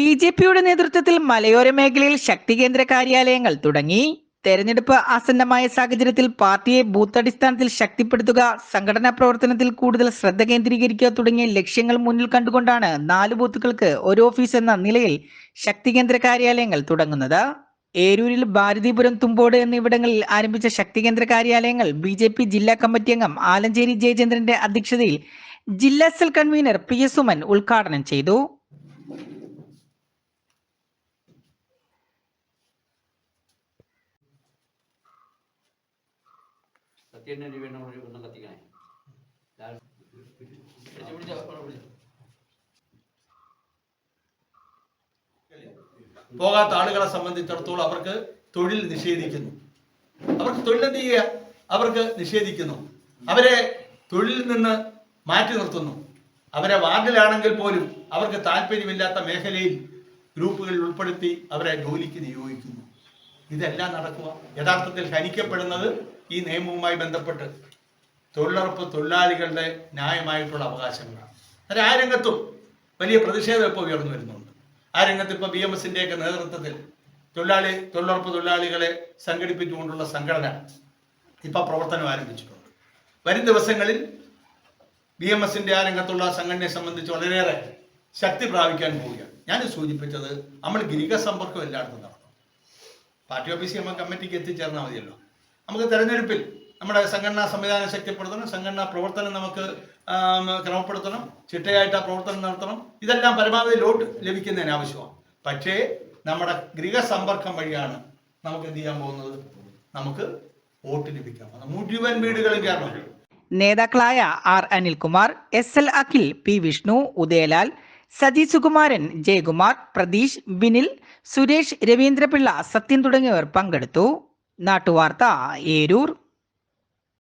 B J പിയുടെ നേതൃത്വത്തിൽ മലയോര മേഖലയിൽ ശക്തി കേന്ദ്ര കാര്യാലയങ്ങൾ തുടങ്ങി. തെരഞ്ഞെടുപ്പ് ആസന്നമായ സാഹചര്യത്തിൽ പാർട്ടിയെ ബൂത്ത് അടിസ്ഥാനത്തിൽ ശക്തിപ്പെടുത്തുക സംഘടനാ പ്രവർത്തനത്തിൽ കൂടുതൽ ശ്രദ്ധ കേന്ദ്രീകരിക്കുക തുടങ്ങിയ ലക്ഷ്യങ്ങൾ മുന്നിൽ കണ്ടുകൊണ്ടാണ് നാല് ബൂത്തുകൾക്ക് ഒരു ഓഫീസ് എന്ന നിലയിൽ ശക്തി കേന്ദ്ര കാര്യാലയങ്ങൾ തുടങ്ങുന്നത്. ഏരൂരിൽ ഭാരതീപുരം തുമ്പോട് എന്നിവിടങ്ങളിൽ ആരംഭിച്ച ശക്തി കേന്ദ്ര കാര്യാലയങ്ങൾ ബി ജെ പി ജില്ലാ കമ്മിറ്റി അംഗം ആലഞ്ചേരി ജയചന്ദ്രന്റെ അധ്യക്ഷതയിൽ ജില്ലാ cell convener P S Suman ഉദ്ഘാടനം ചെയ്തു. സത്യേട്ടനെ വേണം ഒന്നും കത്തിക്കണേ. പോകാത്ത ആളുകളെ സംബന്ധിച്ചിടത്തോളം അവർക്ക് തൊഴിൽ നിഷേധിക്കുന്നു. അവർക്ക് തൊഴിലെന്ത് ചെയ്യുക? അവർക്ക് നിഷേധിക്കുന്നു. അവരെ തൊഴിലിൽ നിന്ന് മാറ്റി നിർത്തുന്നു. അവരെ വാർഡിലാണെങ്കിൽ പോലും അവർക്ക് താല്പര്യമില്ലാത്ത മേഖലയിൽ ഗ്രൂപ്പുകളിൽ ഉൾപ്പെടുത്തി അവരെ ജോലിക്ക് നിയോഗിക്കുന്നു. ഇതെല്ലാം നടക്കുക. യഥാർത്ഥത്തിൽ ഹനിക്കപ്പെടുന്നത് ഈ നിയമവുമായി ബന്ധപ്പെട്ട് തൊഴിലുറപ്പ് തൊഴിലാളികളുടെ ന്യായമായിട്ടുള്ള അവകാശങ്ങളാണ്. അത് ആ രംഗത്തും വലിയ പ്രതിഷേധം ഇപ്പോൾ ഉയർന്നു വരുന്നുണ്ട്. ആ രംഗത്ത് ഇപ്പോൾ ബി എം എസിന്റെ ഒക്കെ നേതൃത്വത്തിൽ തൊഴിലാളി തൊഴിലുറപ്പ് തൊഴിലാളികളെ സംഘടിപ്പിച്ചുകൊണ്ടുള്ള സംഘടന ഇപ്പോൾ പ്രവർത്തനം ആരംഭിച്ചിട്ടുണ്ട്. വരും ദിവസങ്ങളിൽ ബി എം എസിന്റെ ആ രംഗത്തുള്ള സംഘടനയെ സംബന്ധിച്ച് വളരെയേറെ ശക്തി പ്രാപിക്കാൻ പോവുകയാണ്. ഞാൻ സൂചിപ്പിച്ചത് നമ്മൾ ഗിരിക സമ്പർക്കം എല്ലായിടത്തും നടത്തണം പാർട്ടി ഓഫീസിൽ നമ്മൾ കമ്മിറ്റിക്ക് എത്തിച്ചേർന്നാൽ മതിയല്ലോ. നമുക്ക് തെരഞ്ഞെടുപ്പിൽ നമ്മുടെ സംഘടനാ സംവിധാനം ശക്തിപ്പെടുത്തണം സംഘടനാ പ്രവർത്തനം നമുക്ക് ക്രമപ്പെടുത്തണം ചിട്ടയായിട്ട് ആ പ്രവർത്തനം നടത്തണം. ഇതെല്ലാം പരമാവധി ലോട്ട് ലഭിക്കുന്നതിന് ആവശ്യമാണ്. പക്ഷേ നമ്മുടെ ഗൃഹസമ്പർക്കം വഴിയാണ് നമുക്ക് എന്ത് ചെയ്യാൻ പോകുന്നത്? നമുക്ക് വോട്ട് ലഭിക്കാൻ മുഴുവൻ വീടുകളും കേരളം. നേതാക്കളായ R Anilkumar S L Akhil P Vishnu Udayalal Saji Sukumaran Jayakumar Pratheesh Binil Suresh Raveendrapillai Sathyan തുടങ്ങിയവർ പങ്കെടുത്തു. നാട്ടുവാർത്ത ഏരൂർ.